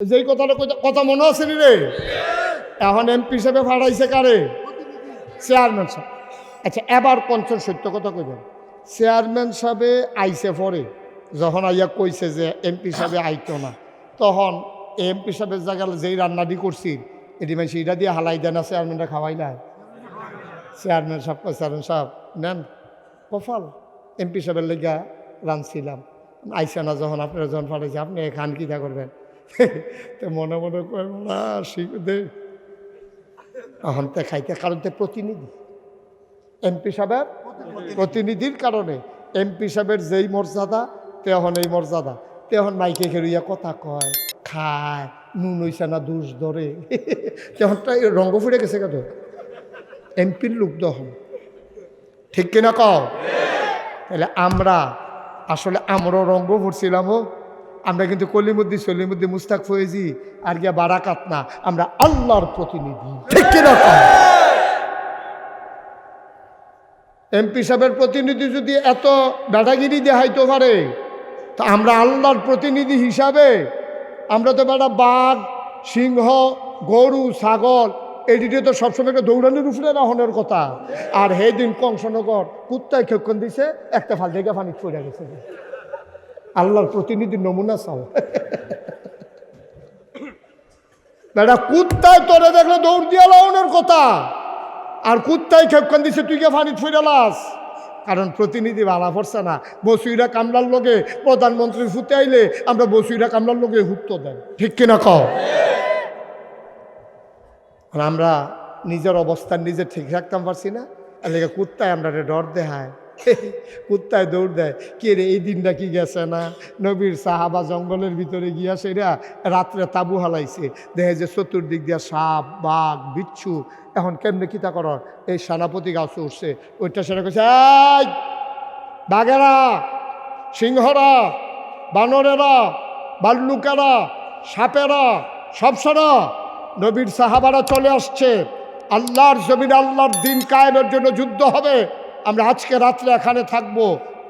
যেই কথাটা কথা মনে আছে রে? এখন এমপি হিসেবে ভাড়াইছে কারে? চেয়ারম্যান সাহেব। আচ্ছা এবার পঞ্চম সত্য কথা কইবেন। চেয়ারম্যান সাহেবে আইসে পরে। যখন আইয়া কইছে যে এমপি সাহেবে আইতো না, তখন এমপি সাহেবের জায়গায় যেই রান্নাটি করছি, এটি মানে সেইটা দিয়ে হালাই দেয় না চেয়ারম্যানটা খাওয়াই না চেয়ারম্যান সাহেব চেয়ারম্যান সাহেব, নেন কফাল এমপি সাহেবের লেগা রানছিলাম আইসা না যখন, আপনারা যখন পাঠাইছে আপনি খান কিতা করবেন? তো মনে মনে কয় না শিখ দে। এখন তে খাইতে কারণ তে প্রতিনিধি। এমপি সাহেবের প্রতিনিধির কারণে। এমপি সাহেবের যেই মর্যাদা তেহন এই মর্যাদা। তেহন মাইকে খেলুইয়া কথা কয় খায় নুন হইছে না দুষ ধরে? তেহনটা রঙ্গ ফুটে গেছে কেন? এমপির লোক দহন ঠিক কিনা কও? তাহলে আমরা আসলে আমরাও রঙ্গ ভরছিলাম ও। আমরা কিন্তু কলিমুদ্দি সলিমুদ্দি মুস্তাক ফয়েজি আর গিয়া বারাকাত না আমরা আল্লাহর প্রতিনিধি। ঠিক কিনা এমপি সাহেবের প্রতিনিধি যদি এত বেটাগিরি দেখাইতে পারে তা আমরা আল্লাহর প্রতিনিধি হিসাবে আমরা তো বেটা বাঘ সিংহ গরু ছাগল এদিকে তো সবসময় একটা দৌড়ানোর উপরে রাহনের কথা। আর হে দিন কংসনগর কুত্তায় ক্ষেক্ষণ দিছে একটা ফাল থেকে পানি পড়ে গেছে। আল্লাহর প্রতিনিধির নমুনা চাও। বেটা, কুত্তায় তোরে দেখলে দৌড় দিয়া লাউনের কথা। আর কুত্তাই খেপকান দিছে, তুই কে ফানি ফুইরালাস কারণ প্রতিনিধি ভালা পড়ছে না। বসুইরা কামলার লোকে প্রধানমন্ত্রী ফুতে আইলে আমরা বসুইরা কামলার লোকে হুত্ত দেন। ঠিক কিনা কও? আমরা নিজের অবস্থান নিজে ঠিক রাখতাম পারছি না। আর কুত্তায় আমরা ডর দেখায়। কুত্তায় দৌড় দেয়। কে রে, এই দিনটা কি গেছে না? নবীর সাহাবা জঙ্গলের ভিতরে গিয়া সেরা রাত্রে তাবু হালাইছে। দেখে যে চতুর্দিক দিয়া সাপ, বাঘ, বিচ্ছু, এখন কেমনে কিতা করার? এই সেনাপতি গাছ উঠছে। ওইটা সেটা কইছে বাঘেরা, সিংহরা, বানরেরা, বাল্লুকেরা, সাপেরা, সবসরা, নবীর সাহাবারা চলে আসছে। আল্লাহর জমিন আল্লাহর দিন কায়েমের জন্য যুদ্ধ হবে। আমরা আজকে রাত্রে এখানে থাকব।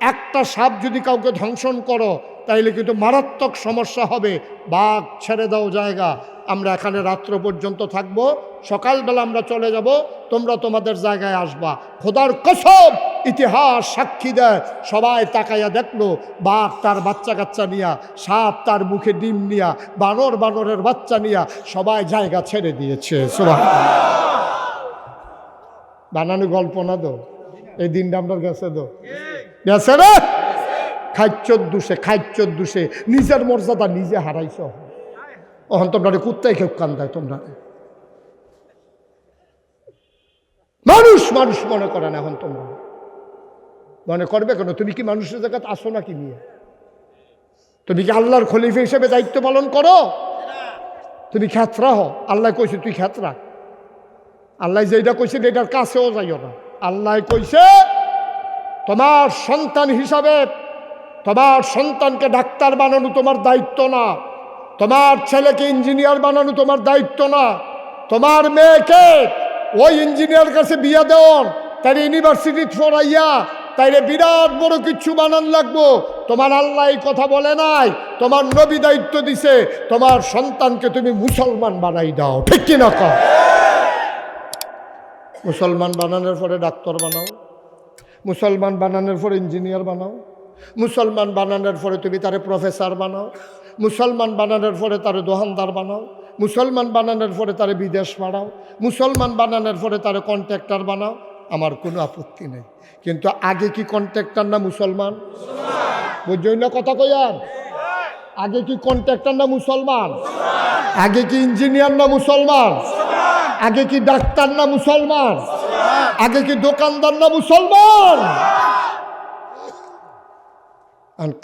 একটা সাপ যদি কাউকে ধ্বংসন করো, তাইলে কিন্তু মারাত্মক সমস্যা হবে। বাঘ, ছেড়ে দাও জায়গা। আমরা এখানে রাত্র পর্যন্ত থাকব। সকালবেলা আমরা চলে যাব। তোমরা তোমাদের জায়গায় আসবা। খোদার কসম, ইতিহাস সাক্ষী দেয়। সবাই তাকাইয়া দেখল, বাঘ তার বাচ্চা কাচ্চা নিয়া, সাপ তার মুখে ডিম নিয়া, বানর বানরের বাচ্চা নিয়া, সবাই জায়গা ছেড়ে দিয়েছে। সুবহানাল্লাহ। বানানো গল্প না তো? এই দিনটা আমরা গেছে তো? গেছে রে খাইচ্চর দুষে খাইচ্চর দুষে নিজের মর্যাদা নিজে হারাইছ। অহন তোমরা কুত্তাই খেউ কান্দায় তোমরা মানুষ মানুষ মনে করে না এখন তোমরা। মনে করবে কেন? তুমি কি মানুষের জায়গায় আসো নাকি নিয়ে তুমি কি আল্লাহর খলিফা হিসেবে দায়িত্ব পালন করো? তুমি খ্যাতরা হও আল্লাহ কইছে তুই খ্যাতরা আল্লাহ যেটা কইছে এটার কাছেও যাইও না। আল্লাহ কইছে, তোমার সন্তান হিসাবে তোমার সন্তানকে ডাক্তার বানানো তোমার দায়িত্ব না। তোমার ছেলেকে ইঞ্জিনিয়ার বানানো তোমার দায়িত্ব না। তোমার মেয়েকে ওই ইঞ্জিনিয়ার কাছে বিয়া দেওয়ার তার ইউনিভার্সিটি পড়াইয়া তাইলে বিরাট বড় কিছু বানান লাগবো। তোমার আল্লাহ কথা বলে নাই, তোমার নবী দায়িত্ব দিছে, তোমার সন্তানকে তুমি মুসলমান বানাই দাও। ঠিক কিনা কর মুসলমান বানানোর পরে ডাক্তার বানাও, মুসলমান বানানোর পরে ইঞ্জিনিয়ার বানাও, মুসলমান বানানোর পরে তুমি তারে প্রফেসর বানাও, মুসলমান বানানোর পরে তারে দোকানদার বানাও, মুসলমান বানানোর পরে তারে বিদেশ বাড়াও মুসলমান বানানোর পরে তারে কন্ট্রাক্টর বানাও, আমার কোনো আপত্তি নেই। কিন্তু আগে কি কন্ট্রাক্টর না মুসলমান? বুঝছই না কথা কইয়ার আগে কি কন্ট্রাক্টর না মুসলমান? আগে কি ইঞ্জিনিয়ার না মুসলমান? আগে কি ডাক্তার না মুসলমান? আগে কি দোকানদার না মুসলমান?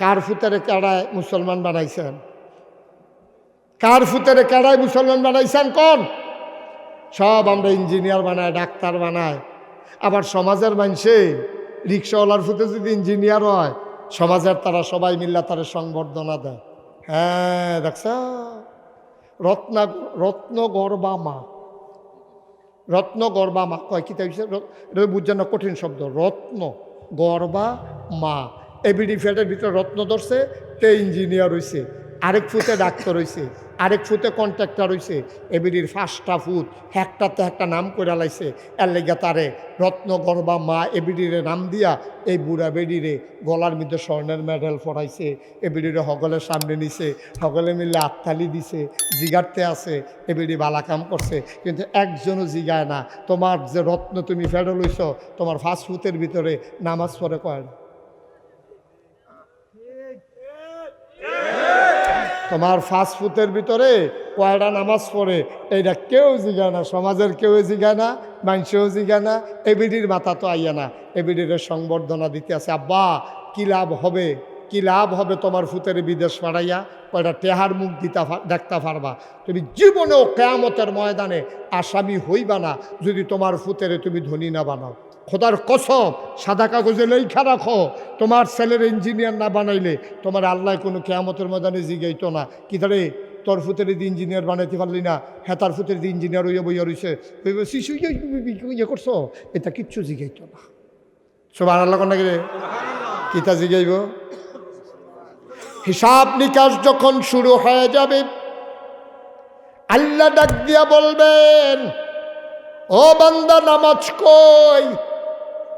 কার ফুতারে কেড়ায় মুসলমান বানাইছেন? কার ফুতারে কেড়ায় মুসলমান বানাইছেন কোন? সব আমরা ইঞ্জিনিয়ার বানায়, ডাক্তার বানায়। আবার সমাজের মানুষে রিক্সাওয়ালার ফুতে যদি ইঞ্জিনিয়ার হয়, সমাজের তারা সবাই মিল্লা তারা সংবর্ধনা দেয়। হ্যাঁ দেখছ? রত্না গর্বা মা। রত্ন গর্বা মা কয়, কি এটা বুঝছেন না, কঠিন শব্দ। রত্ন গর্বা মা এবিডি ফ্যাটের ভিতরে রত্ন ধরছে, তে ইঞ্জিনিয়ার হয়েছে আরেক ফুতে ডাক্তার হইছে। আরেক ফুতে কন্ট্রাক্টর হইছে, এবিডির ফার্স্টটা ফুট একটাতে একটা নাম করে লাইছে, এর লেগে তারে রত্নগর্বা মা এবিডিরে নাম দিয়া এই বুড়া বেডিরে গলার মধ্যে স্বর্ণের মেডেল পড়াইছে এবিডিরে হগলের সামনে নিছে, হগলে মিলে আত্মালি দিছে, জিগারতে আছে, এবিডি বালা কাম করছে, কিন্তু একজনও জিগায় না। তোমার যে রত্ন তুমি ফেডল হইছ তোমার ফার্স্ট ফুটের ভিতরে নামাজ পড়ে কয় না? তোমার ফাস্ট ফুডের ভিতরে কয়টা নামাজ পড়ে, এইটা কেউ জিগায় না, সমাজের কেউ জিগায় না মানুষেও জিগায় না এবিডির মাথা তো আইয়া না এবিডির সংবর্ধনা দিতে আছে, আব্বা, কি লাভ হবে? কি লাভ হবে তোমার ফুতের বিদেশ পাড়াইয়া? কয়টা টেহার মুখ দিতা দেখতে পারবা? তুমি জীবনেও কেয়ামতের ময়দানে আসামি হইবা না, যদি তোমার ফুতেরে তুমি ধনী না বানাও। খোদার কসম, সাদা কাগজে লেখা রাখো। তোমার ছেলের ইঞ্জিনিয়ার না বানাইলে তোমার আল্লাহ কোনো কেয়ামতের ময়দানে জিগাইতো না। কি ধরে? তোর ফুতের ইঞ্জিনিয়ার বানাইতে পারলি না হ্যাঁ তার ফুতের ইঞ্জিনিয়ার হইয়া বইয়া রয়েছে শিশু ইয়ে করছ? এটা কিচ্ছু জিগাইতো না। সব আল্লাহ কোন নাকি কিতা জিগাইব? হিসাব নিকাশ যখন শুরু হয়ে যাবে, আল্লাহ ডাক দিয়া বলবেন, ও বান্দা, নামাজ কই?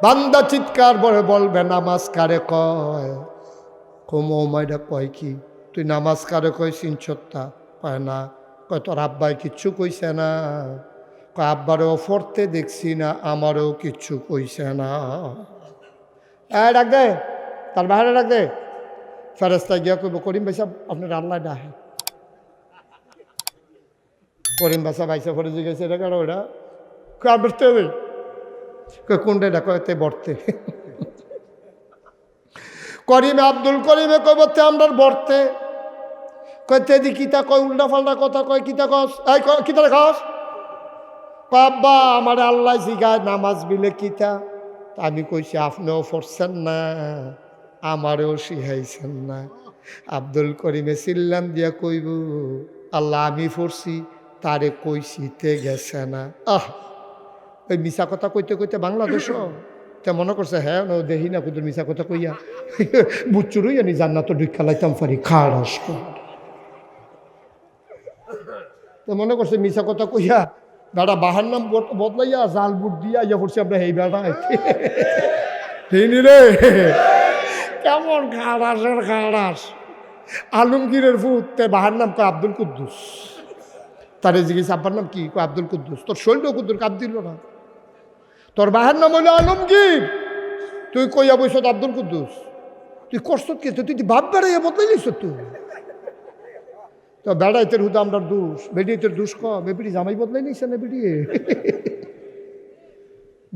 বান্দা চিৎকার বলে বলবে, নামাজ কারে কয়? কুমো মাইডা কয় কি? তুই নামাজ কারে কয় সিনচত্তা? কয়, না। কয়, তোর আব্বাই কিচ্ছু কইছে না। কয়, আব্বারও ফরতে দেখছি না, আমারও কিচ্ছু কইছে না। এ ডাক দে, তার বাইরে ডাক দে। ফেরেস্তা গিয়া কইব, করিম ভাই সাহেব আপনার আল্লাহ ডাহে করিম বাসা বাইসা পরে জিজ্ঞেস এটা কারও ওটা কয় কয় কোনটা এটা কয়তে বর্তে। করিমে আব্দুল করিমে কয়, বর্তে আমরা বর্তে। কয় তেদি কিতা কয়, উল্টা ফাল্টা কথা কয় কিতা কস, এই কিতা কয়, আব্বা, আমার আল্লাহ জিগায় নামাজ বিলে কিতা আমি কইছি, আপনিও পড়ছেন না, আমারও শিখাইছেন না। আব্দুল করিমে সিল্লাম দিয়া কইব, আল্লাহ আমি পড়ছি, তারে কইছি তে গেছে না। আহ! ওই মিশা কথা কইতে কইতে বাংলাদেশ তে মনে করছে হ্যাঁ দেখি না কুদুর মিশা কথা কইয়া বুচ্চুরই আনি, জান্নাত ঢুকা লাইতাম পারি খাড়াস তো মনে করছে মিশা কথা কইয়া বেড়া বাহার নাম বদ- বদলাইয়া জাল বুট দিয়া ইয়া করছে আমরা এই বেড়া তিনি রে। কেমন খাড়াসের খাড়াস আলমগীরের ফুট তে বাহার নাম কয়, আব্দুল কুদ্দুস। তারে জিজ্ঞেস, আব্বার নাম কি? কয়, আব্দুল কুদ্দুস। তোর শৈল কুদ্দুর, কাপ দিল না। তোর বাহার নাম হইল আলমগীর। তুই কইয়া বইস আব্দুল কুদ্দুস। তুই করছ কি? তুই তুই বাপ বেড়াইয়া বদলাই নিস তুই। তো বেড়াইতের হুদা আমরা দোষ বেডিয়েতের দোষ কম। বেবিড়ি জামাই বদলাই নিছে না বেডিয়ে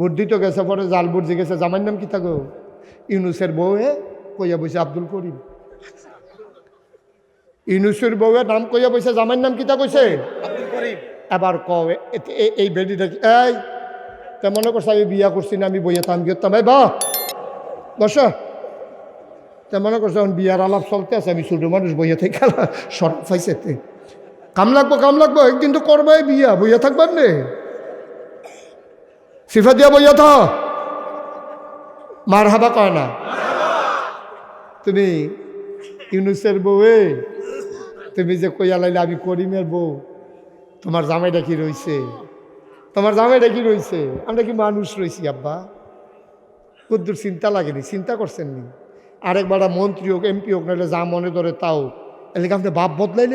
বুদ্ধি তো গেছে পরে জাল বুদ্ধি গেছে জামাইর নাম কি থাকো? ইউনুসের বউ হে কইয়া বইছে আব্দুল করিম। ইউনুসের বউয়ের নাম কইয়া বইছে জামাইর নাম কি কিতা কইছে? এবার কবে এই বেডিটা এই তা মনে করছে, আমি বিয়া করছি না, আমি বইয়া তাম গিয়ে ভাই বা বস। তা মনে করছে, এখন বিয়ার আলাপ চলতে আছে, আমি ছোট মানুষ, বইয়া থেকে সরব পাইছে। কাম লাগবো কাম লাগবো, একদিন তো করবাই বিয়া, বইয়া থাকবার নে। সিফা দিয়া বইয়া থাক মার হাবা কয় না? তুমি ইউনুসের বউয়ে? তুমি যে কইয়া লাইলে, আমি করিমের বউ। তোমার জামাইটা কি রইছে? তোমার জামাইটা কি রইছে? আমরা কি মানুষ রইছি, আব্বা? কদ্দুর চিন্তা লাগেনি, চিন্তা করছেন নি? আরেকবার মন্ত্রী হোক, এমপি হোক, নাহলে যা মনে ধরে তাও এলাকা আপনি বাপ বদলাই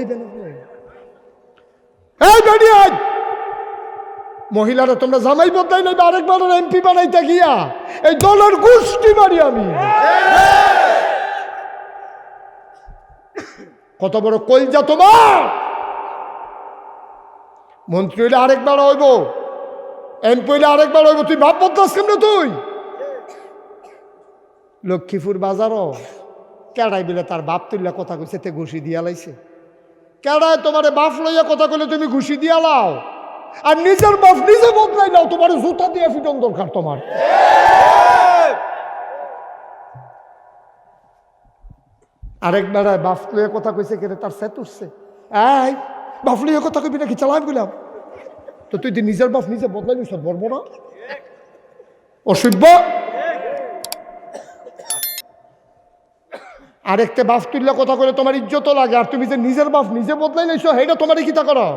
এই মহিলারা তোমরা জামাই বদলাই নেবে আরেকবার এমপি বানাইতে গিয়া। এই দলের গোষ্ঠী মারি আমি। কত বড় কলজা তোমার! মন্ত্রী হইলে আরেকবার হইব। এমপি পইলে আরেকবার হইব, তুই ভাব বদলাস কেমন তুই? লক্ষ্মীপুর বাজারও কেডাই বিলে তার বাপ তুললে কথা কইছে, তে ঘুষি দিয়া লাইছে। কেডায় তোমারে বাপ লইয়া কথা কইলে তুমি ঘুষি দিয়া লাও। আর নিজের বাপ নিজে বদলাই নাও, তোমার জুতা দিয়ে ফিটন দরকার তোমার। আরেক বেড়ায় বাপ লইয়া কথা কইছে কেরে, তার সেট উঠছে। এই বাপ লইয়া কথা কইবি নাকি চালাই বললাম তো তুই নিজের বাপ নিজে বদলাই নিস বলব না? অসভ্য? আরেকটা বাপ তুললে কথা করে তোমার ইজ্জতও লাগে, আর তুমি যে নিজের বাপ নিজে বদলাই নাইছো সেইটা তোমার কিতা করো?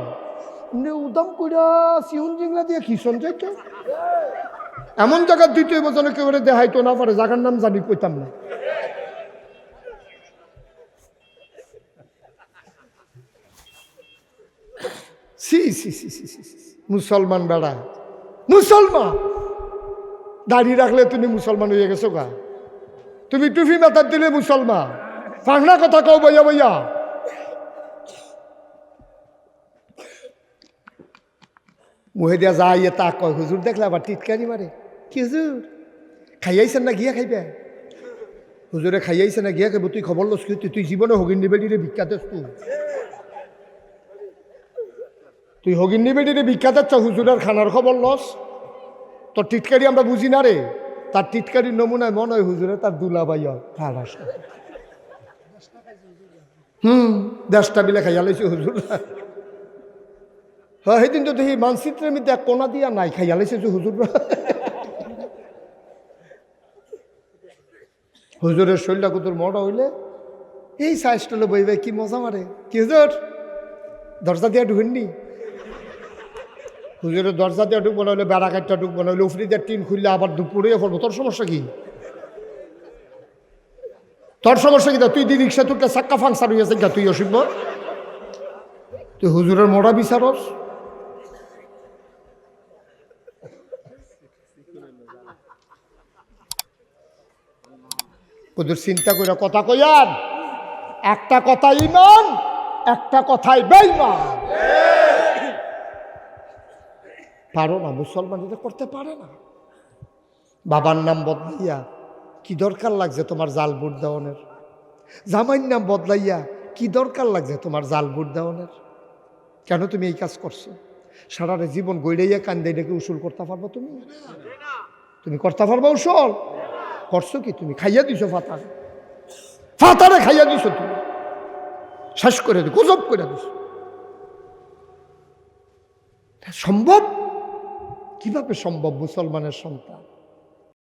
উদাম কইরা সিউন জিংলা দিয়ে কি যাইতো এমন জায়গার দ্বিতীয় বছরে কেউ দেখাইতো না পারে জায়গার নাম জানি, কইতাম না। সি সি সি সি সি। মুসলমান বেড়া। মুসলমান! দাড়ি রাখলে তুমি মুসলমান হয়ে গেছো গা। তুমি টুফি মাথার দিলে মুসলমান। পাংনা কথা কও বইয়া বইয়া। মুহে দিয়া যা ইয়ে তা কয়, হুজুর দেখলে আবার টিটকারি মারে? কি হুজুর? খাইয়াইছেন না, গিয়া খাইবে? হুজুরে খাইয়াইছে না, গিয়া খাইব, তুই খবর লস তুই জীবনে হগিন বিখ্যাত তুই। তুই হগিন নিবেদিরে বিখ্যাত আচ্ছা হুজুরের খানার খবর লস। তোর টিটকারি আমরা বুঝি না রে। তার টিটকারির নমুনায় মনে হয় হুজুরে তার দুলা খালাস হুম, দেশটা বিলে খাইয়া লাইছে হুজুর। হ্যাঁ সেদিন তো দেখি মানচিত্রের মধ্যে কোনা দিয়া নাই, খাইয়া লাইছে যে হুজুর। হুজুরের শরীরটা কুতুর মোটা হইলে। এই সাইজটা বইবে কি মজা মারে। কি হুজুর? দরজা দিয়া ঢুকেননি? হুজুরের দরজা দিয়ে ঢুকবো না হলে বেড়া কাটটা ঢুকবো না হলে উফরি দিয়ে টিন খুললে আবার দুপুরে পড়ব। তোর সমস্যা কি? তোর সমস্যা কি? তুই দি রিক্সা তুলতে সাক্কা ফাংসার হইয়াছে গা তুই অসিব তুই হুজুরের মোড়া বিচারস। ওদের চিন্তা করে কথা কইয়ান। একটা কথা ইমান একটা কথাই বেইমান পারো না, মুসলমান এটা করতে পারে না। বাবার নাম বদলাইয়া কি দরকার লাগছে তোমার জাল বুট দেওয়ানের? জামাইর নাম বদলাইয়া কি দরকার লাগছে তোমার জাল বুট দেওয়ানের? কেন তুমি এই কাজ করছ? সারাটা জীবন গইড়াইয়া কান্দে ডেকে উসুল করতে পারব তুমি? তুমি করতে পারব উসল? করছ কি তুমি? খাইয়া দিছো ফাতার। ফাতারে খাইয়া দিছো তুমি। শেষ করে দি গজব করে দিছো। সম্ভব? কীভাবে সম্ভব মুসলমানের সন্তান?